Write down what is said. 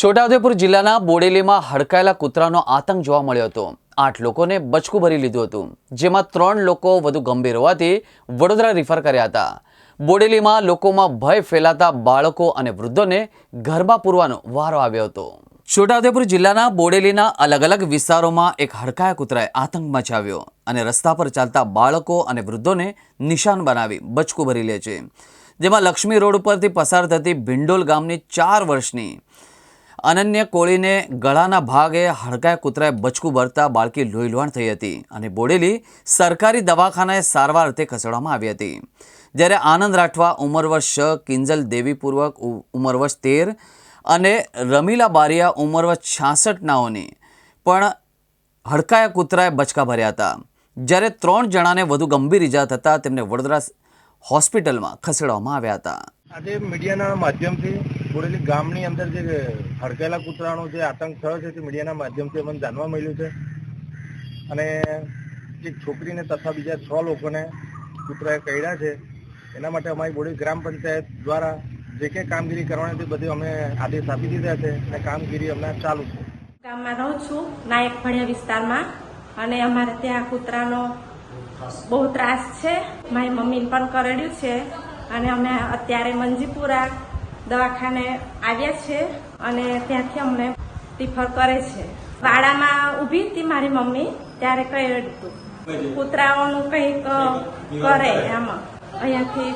છોટાઉદેપુર જિલ્લાના બોડેલીમાં હડકાયેલા કૂતરાનો આતંક જોવા મળ્યો હતો. આઠ લોકોને બચકું ભરી લીધું હતું. જેમાં ત્રણ લોકો વધુ ગંભીર હોવાથી વડોદરા રિફર કર્યા હતા. બોડેલીમાં લોકોમાં ભય ફેલાતા બાળકો અને વૃદ્ધોને ઘરમાં પૂરવાનો વારો આવ્યો હતો. છોટાઉદેપુર જિલ્લાના બોડેલીના અલગ અલગ વિસ્તારોમાં એક હડકાયા કૂતરાએ આતંક મચાવ્યો અને રસ્તા પર ચાલતા બાળકો અને વૃદ્ધોને નિશાન બનાવી બચકું ભરી લે છે. જેમાં લક્ષ્મી રોડ ઉપરથી પસાર થતી ભિંડોલ ગામની ચાર વર્ષની અનન્ય કોળીને ગળાના ભાગે હડકાય કૂતરાએ બચકું ભરતા બાળકી લોહીલોહાણ થઈ હતી અને બોડેલી સરકારી દવાખાનાએ સારવાર અર્થે ખસેડવામાં આવી હતી. જ્યારે આનંદ રાઠવા ઉંમર વર્ષ છ, કિંજલ દેવીપૂર્વક ઉંમર વર્ષ તેર અને રમીલા બારિયા ઉંમર વર્ષ છાસઠ નાઓની પણ હડકાયા કૂતરાએ બચકા ભર્યા હતા. જ્યારે ત્રણ જણાને વધુ ગંભીર ઇજા થતાં તેમને વડોદરા હોસ્પિટલમાં ખસેડવામાં આવ્યા હતા. આજે મીડિયાના માધ્યમથી બોરેલી ગામની અંદર જે હડકાયેલા કૂતરાનો જે આતંક થયો છે તે મીડિયાના માધ્યમથી મને જાણવા મળ્યું છે. અને એક છોકરીને તથા બીજા છ લોકોને કૂતરાએ કર્યા છે, એના માટે અમારી બોડી ગ્રામ પંચાયત દ્વારા જે કંઈ કામગીરી કરવાની તે બધી અમે આદેશ આપી દીધા છે અને કામગીરી અમને ચાલુ છે. ગામમાં રહું છું, નાયક ભણ્યા વિસ્તારમાં. અને અમારે ત્યાં કૂતરાનો બહુ ત્રાસ છે. મારી મમ્મીને પણ કરડ્યું છે. અને અમે અત્યારે મંજીપુરા દવાખાને આવ્યા છે અને ત્યાંથી અમને રિફર કરે છે. વાડામાં ઊભી હતી મારી મમ્મી ત્યારે કરડ્યું હતું. કૂતરાઓનું કંઈક કરે આમાં. અહીંયાથી